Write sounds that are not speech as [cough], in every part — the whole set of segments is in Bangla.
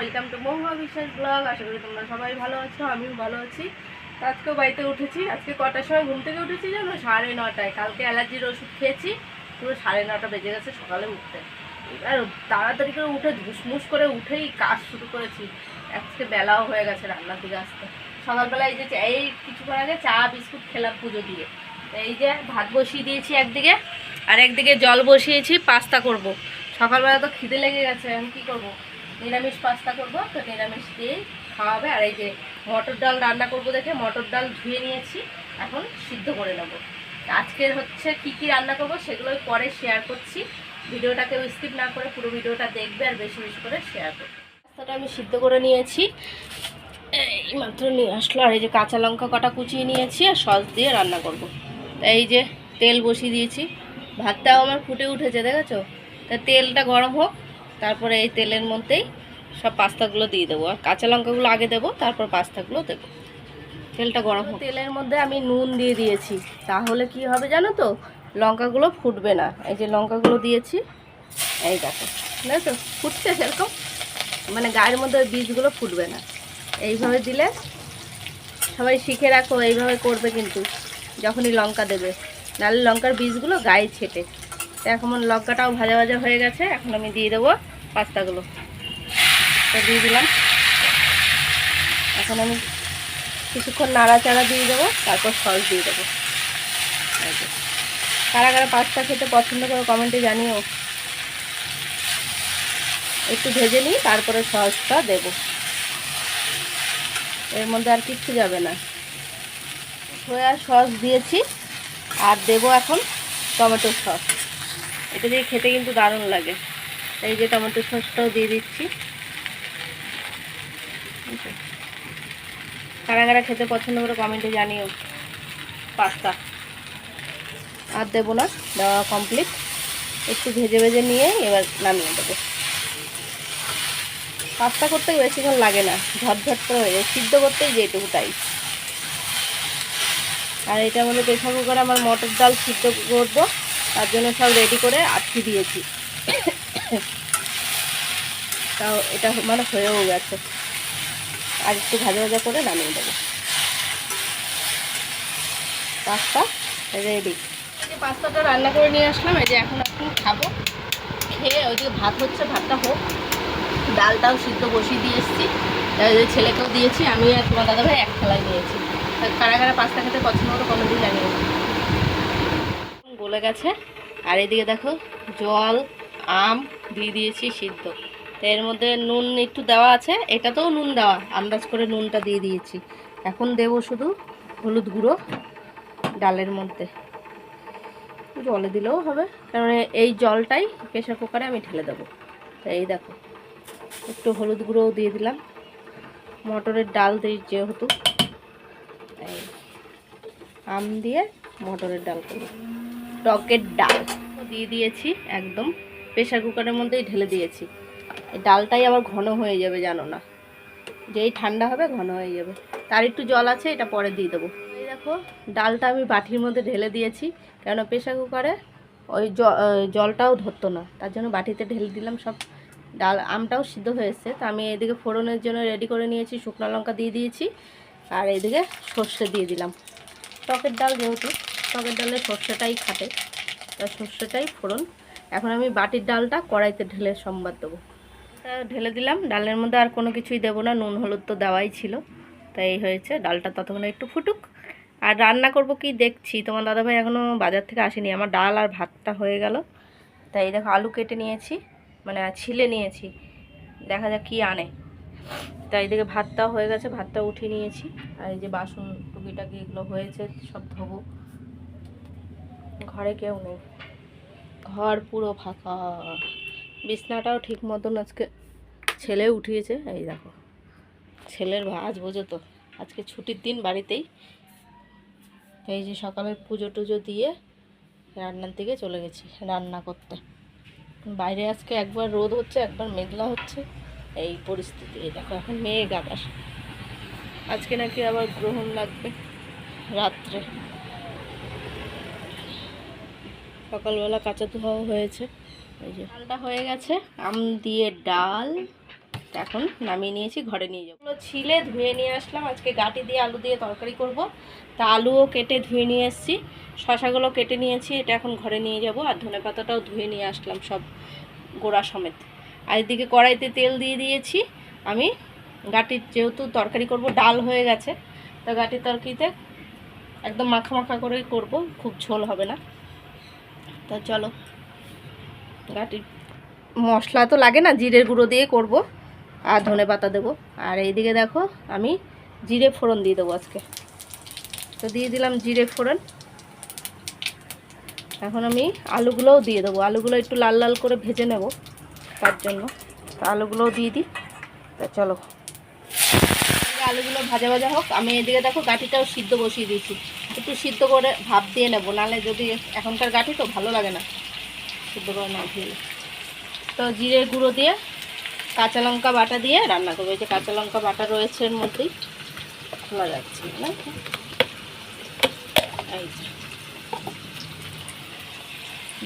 ওয়েলকাম টু মহুয়া বিশ্বাস ব্লগ। আশা করি তোমরা সবাই ভালো আছো, আমিও ভালো আছি। আজকেও বাড়িতে উঠেছি। আজকে কটার সময় ঘুম থেকে উঠেছি জানো? সাড়ে নটায় কালকে অ্যালার্জির ওষুধ খেয়েছি। পুরো সাড়ে নটা বেজে গেছে সকালে উঠতে। এবার তাড়াতাড়ি করে উঠে ধুসমুস করে উঠেই কাজ শুরু করেছি। আজকে বেলাও হয়ে গেছে রান্না দিকে আসতে। সকালবেলায় এই যে এই কিছুক্ষণ আগে চা, বিস্কুট খেলাম পুজো দিয়ে। এই যে ভাত বসিয়ে দিয়েছি একদিকে, আর একদিকে জল বসিয়েছি, পাস্তা করব। সকালবেলা তো খিদে লেগে গেছে, আমি কী করব। নিরামিষ পাস্তা করব। তো নিরামিষ দিয়েই খাওয়া হবে আর এই যে মটর ডাল রান্না করব দেখে মটর ডাল ধুয়ে নিয়েছি। এখন সিদ্ধ করে নেব। আজকের হচ্ছে কি কি রান্না করব সেগুলোই পরে শেয়ার করছি। ভিডিওটাকে স্কিপ না করে পুরো ভিডিওটা দেখবে আর বেশি বেশি করে শেয়ার করবে। পাস্তাটা আমি সিদ্ধ করে নিয়েছি। এই মাত্র নিয়ে আসলো আর এই যে কাঁচা লঙ্কা কটা কুচিয়ে নিয়েছি আর সস দিয়ে রান্না করব। তা এই যে তেল বসিয়ে দিয়েছি। ভাতটাও আমার ফুটে উঠেছে, দেখেছ? তা তেলটা গরম হোক তারপরে এই তেলের মধ্যেই সব পাস্তাগুলো দিয়ে দেবো। আর কাঁচা লঙ্কাগুলো আগে দেবো তারপর পাস্তাগুলো দেবো। তেলটা গরম তেলের মধ্যে আমি নুন দিয়ে দিয়েছি। তাহলে কি হবে জানো তো? লঙ্কাগুলো ফুটবে না। এই যে লঙ্কাগুলো দিয়েছি এই দেখো। তো? ফুটছে সেরকম। মানে গায়ের মধ্যে ওই বীজগুলো ফুটবে না। এইভাবে দিলে সবাই শিখে রাখো এইভাবে করবে কিন্তু। যখনই লঙ্কা দেবে। নাহলে লঙ্কার বীজগুলো গায়ে ছেটে। এখন লঙ্কাটাও ভাজা ভাজা হয়ে গেছে, এখন আমি দিয়ে দেবো পাস্তাগুলো। দিয়ে দিলাম। এখন আমি কিছুক্ষণ নাড়াচাড়া দিয়ে দেবো, তারপর সস দিয়ে দেবো। কারা কারা পাস্তা খেতে পছন্দ করে কমেন্টে জানিও। একটু ভেজে নিই, তারপরে সসটা দেবো। এর মধ্যে আর কিচ্ছু যাবে না। সয়া সস দিয়েছি, আর দেবো এখন টমেটো সস। এটা দিয়ে খেতে কিন্তু দারুণ লাগে। এই যে টমেটো সসটাও দিয়ে দিচ্ছি। কারা কারা খেতে পছন্দ করে কমেন্টে জানিও। পাস্তা। আর দেবো না, দেওয়া কমপ্লিট একটু ভেজে ভেজে নিয়ে এবার নামিয়ে দেবো। পাস্তা করতে বেশিক্ষণ লাগে না ঝটঝট করে হয়ে যায়। সিদ্ধ করতেই যেটুকু তাই। আর এটার মধ্যে প্রেশার কুকারে আমার মটর ডাল সিদ্ধ করব। তার জন্য সব রেডি করে আটকে দিয়েছি। তাও এটা মানে হয়েও গেছে। আর একটু ভাজা ভাজা করে নামিয়ে দেবো। পাস্তা রেডি পাস্তাটা রান্না করে নিয়ে আসলাম, এই যে এখন এখন খাব। খেয়ে ওইদিকে ভাত হচ্ছে, ভাতটা হোক। ডালটাও সিদ্ধ বসিয়ে দিয়ে এসেছি। যে ছেলেকেও দিয়েছি আমি আর তোমার দাদা ভাই এক থালায় নিয়েছি কারা কারা পাস্তা খেতে পছন্দ করে কোনো দিন জানিয়ে গলে গেছে। আর এদিকে দেখো, জল, আম দিয়ে দিয়েছি সিদ্ধ। এর মধ্যে নুন একটু দেওয়া আছে, এটাতেও নুন দেওয়া, আন্দাজ করে নুনটা দিয়ে দিয়েছি। এখন দেবো শুধু হলুদ গুঁড়ো ডালের মধ্যে। জলে দিলেও হবে কারণ এই জলটাই প্রেশার কুকারে আমি ঢেলে দেবো। এই দেখো, একটু হলুদ গুঁড়োও দিয়ে দিলাম। মটরের ডাল দিই যেহেতু আম দিয়ে মটরের ডাল করব টকের ডাল। দিয়ে দিয়েছি একদম। প্রেশার কুকারের মধ্যেই ঢেলে দিয়েছি। ডালটাই আবার ঘন হয়ে যাবে, জানো না। যেই ঠান্ডা হবে, ঘন হয়ে যাবে। তার একটু জল আছে, এটা পরে দিয়ে দেবো। এই দেখো, ডালটা আমি বাটির মধ্যে ঢেলে দিয়েছি, কেননা প্রেশার কুকারে ওই জলটাও ধরতো না। তার জন্য বাটিতে ঢেলে দিলাম সব ডাল। আমটাও সিদ্ধ হয়েছে তো আমি এদিকে ফোড়নের জন্য রেডি করে নিয়েছি, শুকনো লঙ্কা দিয়ে দিয়েছি। আর এদিকে সর্ষে দিয়ে দিলাম। টকের ডাল যেহেতু। টকের ডালে সর্ষেটাই খাটে তা সর্ষেটাই ফোড়ন। এখন আমি বাটির ডালটা কড়াইতে ঢেলে সম্বাদ দেবো। ঢেলে দিলাম। ডালের মধ্যে আর কোনো কিছুই দেবো না। নুন, হলুদ তো দেওয়াই ছিল। তাই হয়েছে। ডালটা ততক্ষণে একটু ফুটুক। আর রান্না করব কি দেখছি? তোমার দাদাভাই এখনও বাজার থেকে আসেনি। আমার ডাল আর ভাতটা হয়ে গেল। তাই এই দেখো, আলু কেটে নিয়েছি। মানে ছিলে নিয়েছি। দেখা যাক কি আনে। তাই এদিকে ভাতটাও হয়ে গেছে। ভাতটা উঠিয়ে নিয়েছি। আর এই যে বাসন টুকিটাকি এগুলো হয়েছে, সব ধোবো। ঘরে কেউ নেই। ঘর পুরো ফাঁকা। বিছনাটাও ঠিক মতন আজকে ছেলে উঠিয়েছে। এই দেখো, ছেলের ভাজ বোঝো তো, আজকে ছুটির দিন বাড়িতেই। এই যে সকালে পুজো টুজো দিয়ে রান্নার দিকে চলে গেছি, রান্না করতে। বাইরে আজকে একবার রোদ হচ্ছে, একবার মেঘলা হচ্ছে। এই পরিস্থিতি, এই দেখো এখন মেঘ আকাশ। আজকে নাকি আবার গ্রহণ লাগবে রাত্রে। সকালবেলা কাঁচা ধোয়াও হয়েছে। এই যে ডালটা হয়ে গেছে, আম দিয়ে ডাল। এখন নামিয়ে নিয়েছি, ঘরে নিয়ে যাব। ছিলে ধুয়ে নিয়ে আসলাম। আজকে গাটি দিয়ে আলু দিয়ে তরকারি করব। তা আলুও কেটে ধুয়ে নিয়ে এসেছি। শশাগুলো কেটে নিয়েছি, এটা এখন ঘরে নিয়ে যাব। আর ধনে পাতাটাও ধুয়ে নিয়ে আসলাম সব গোড়া সমেত। আর এদিকে কড়াইতে তেল দিয়ে দিয়েছি। আমি গাটির যেহেতু তরকারি করব, ডাল হয়ে গেছে। তো গাটির তরকারিতে একদম মাখা মাখা করেই করব, খুব ঝোল হবে না। তো চলো। গাটি মশলা তো লাগে না জিরের গুঁড়ো দিয়ে করব আর ধনে পাতা দেবো। আর এইদিকে দেখো আমি জিরে ফোড়ন দিয়ে দেবো আজকে। তো দিয়ে দিলাম জিরে ফোড়ন। এখন আমি আলুগুলোও দিয়ে দেবো। আলুগুলো একটু লাল লাল করে ভেজে নেব তার জন্য। তো আলুগুলোও দিয়ে দিই। তা চলো। আলুগুলো ভাজা ভাজা হোক। আমি এদিকে দেখো গাঠিটাও সিদ্ধ বসিয়ে দিয়েছি। একটু সিদ্ধ করে ভাপ দিয়ে নেব নাহলে যদি এখনকার গাঠি তো ভালো লাগে না। সিদ্ধ করে না দিয়ে তো জিরে গুঁড়ো দিয়ে কাঁচা লঙ্কা বাটা দিয়ে রান্না করব। এই যে কাঁচা লঙ্কা বাটা রয়েছে এর মধ্যেই, খোলা যাচ্ছে, না? এই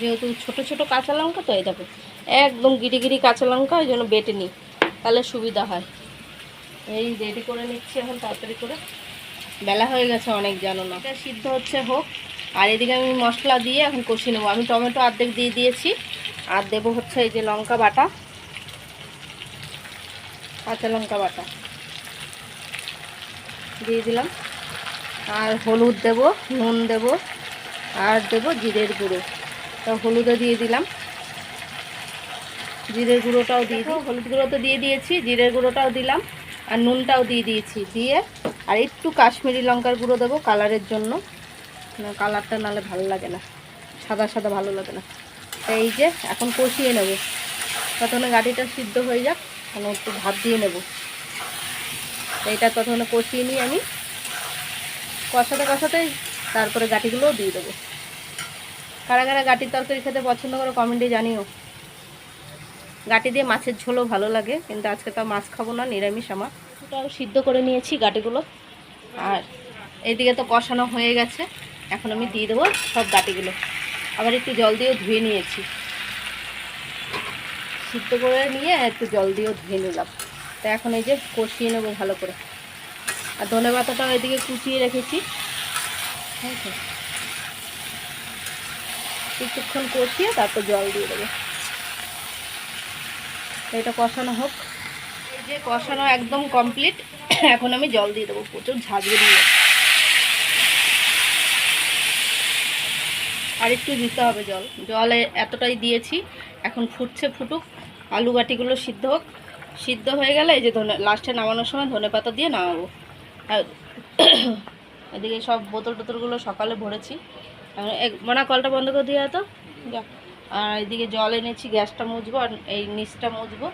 যেহেতু ছোট ছোট কাঁচা লঙ্কা, তো এই দেখো, একদম গিরি গিরি কাঁচা লঙ্কা, ওই জন্য বেটে নিই, তাহলে সুবিধা হয়। এই রেডি করে নিচ্ছি এখন, তাড়াতাড়ি করে। বেলা হয়ে গেছে অনেক, জানো না। এটা সিদ্ধ হচ্ছে, হোক। আর এদিকে আমি মশলা দিয়ে এখন কষিয়ে নেব। আমি টমেটো অর্ধেক দিয়ে দিয়েছি। আর দেবো হচ্ছে এই যে লঙ্কা বাটা, কাঁচা লঙ্কা বাটা। দিয়ে দিলাম। আর হলুদ দেব, নুন দেব, আর দেব জিরের গুঁড়ো। তো হলুদও দিয়ে দিলাম। জিরের গুঁড়োটাও দিয়ে দিই। হলুদ গুঁড়ো তো দিয়ে দিয়েছি, জিরের গুঁড়োটাও দিলাম। আর নুনটাও দিয়ে দিয়েছি। দিয়ে আর একটু কাশ্মীরি লঙ্কার গুঁড়ো দেবো কালারের জন্য। কালারটা নাহলে ভালো লাগে না। সাদা সাদা ভালো লাগে না। তো এই যে এখন কষিয়ে নেব। ততক্ষণে গাড়িটা সিদ্ধ হয়ে যাক। এখন একটু ভাত দিয়ে নেব। এটা ততক্ষণে কষিয়ে নিই আমি। কষাতে কষাতেই তারপরে গাঠিগুলোও দিয়ে দেবো। কারা কারা গাটির তরকারি খেতে পছন্দ করো কমেন্টে জানিও। গাটি দিয়ে মাছের ঝোলও ভালো লাগে, কিন্তু আজকে তো মাছ খাব না, নিরামিষ আমার। ওটাও সিদ্ধ করে নিয়েছি গাটিগুলো। আর এইদিকে তো কষানো হয়ে গেছে। এখন আমি দিয়ে দেবো সব গাটিগুলো। আবার একটু জল দিয়েও ধুয়ে নিয়েছি। সিদ্ধ করে নিয়ে একটু জল দিয়েও ধুয়ে নিলাম। তো এখন এই যে কষিয়ে নেব ভালো করে। আর ধনে পাতাটাও এদিকে কুচিয়ে রেখেছি। ঠিক আছে কিছুক্ষণ কষিয়ে তারপর জল দিয়ে দেবো। এটা কষানো হোক। যে কষানো একদম কমপ্লিট [coughs] এখন আমি জল দিয়ে দেবো, প্রচুর ঝাঁঝরে দিয়ে আর একটু দিতে হবে জল। জলে এতটাই দিয়েছি, এখন ফুটছে ফুটুক, আলু বাটিগুলো সিদ্ধ হোক। সিদ্ধ হয়ে গেলে এই যে ধনে লাস্টে নামানোর সময় ধনে পাতা দিয়ে নামাবো। আর [coughs] এদিকে সব বোতল টোতলগুলো সকালে ভরেছি। মানা, কলটা বন্ধ করে দিয়ে তো যা আর এদিকে জল এনেছি, গ্যাসটা মুছবো, আর এই নিচটা মুছবো।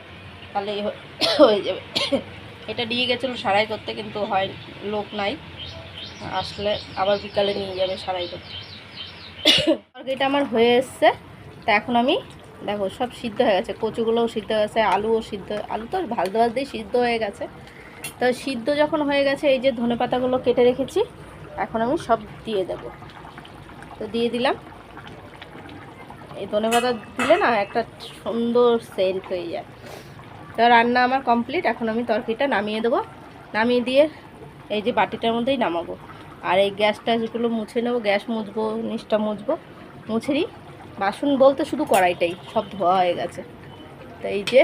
তাহলে [coughs] হয়ে যাবে। [coughs] এটা নিয়ে গেছিল সারাই করতে, কিন্তু হয় লোক নাই। আসলে আবার বিকালে নিয়ে যাবে সারাই করতে। [coughs] তরকারিটা আমার হয়ে এসছে। তা এখন আমি, দেখো, সব সিদ্ধ হয়ে গেছে। কচুগুলোও সিদ্ধ হয়ে গেছে, আলুও সিদ্ধ, আলু তো ভাজতে ভাজতেই সিদ্ধ হয়ে গেছে। তো সিদ্ধ যখন হয়ে গেছে, এই যে ধনে পাতাগুলো কেটে রেখেছি, এখন আমি সব দিয়ে দেব। তো দিয়ে দিলাম। এই ধনে পাতা দিলে না একটা সুন্দর সেন্ট হয়ে যায়। তো রান্না আমার কমপ্লিট এখন আমি তরকারিটা নামিয়ে দেবো। নামিয়ে দিয়ে এই যে বাটিটার মধ্যেই নামাবো। আর এই গ্যাসটা যেগুলো মুছে নেব, গ্যাস মুছবো নিচটা মুছবো, মুছে নিই। বাসন বলতে শুধু কড়াইটাই, সব ধোয়া হয়ে গেছে। তো এই যে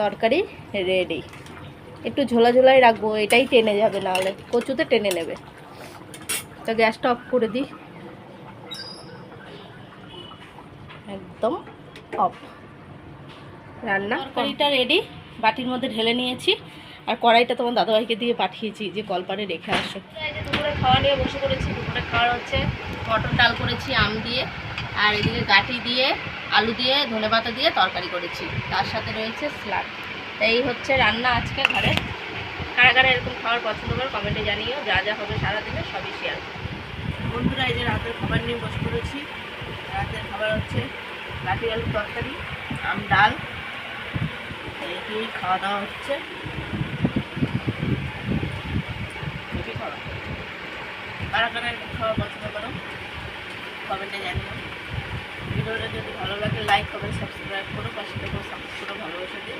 তরকারি রেডি একটু ঝোলা ঝোলাই রাখব, এটাই টেনে যাবে, নাহলে কচুতে টেনে নেবে। তো গ্যাসটা অফ করে দিই। একদম অফ। রান্না তরকারিটা রেডি বাটির মধ্যে ঢেলে নিয়েছি। আর কড়াইটা তোমার দাদাভাইকে দিয়ে পাঠিয়েছি যে কলপারে রেখে আসো। এই যে দুপুরে খাওয়া নিয়ে বসে করেছি দুপুরে খাওয়ার হচ্ছে মটর ডাল করেছি আম দিয়ে আর এদিকে গাটি দিয়ে আলু দিয়ে ধনেপাতা দিয়ে তরকারি করেছি। তার সাথে রয়েছে স্লাড এই হচ্ছে রান্না আজকে ঘরে। কারা কারা এরকম খাবার পছন্দ করে কমেন্টে জানিও। যা যা হবে সারাদিনে সবই শেয়ার বন্ধুরা এই যে রাতের খাবার নিয়ে বসে পড়েছি। রাতের খাবার হচ্ছে লাঠি আলুর তরকারি আম ডাল এই খাওয়া দাওয়া হচ্ছে। বেশি খাওয়া। কারা কারা এরকম খাওয়া পছন্দ করো। কমেন্টে জানিও। ভিডিওটা যদি ভালো লাগে লাইক কমেন্ট সাবস্ক্রাইব করো। পাশে দেখো সাবস্ক্রাইব ভালোবাসে দিয়ে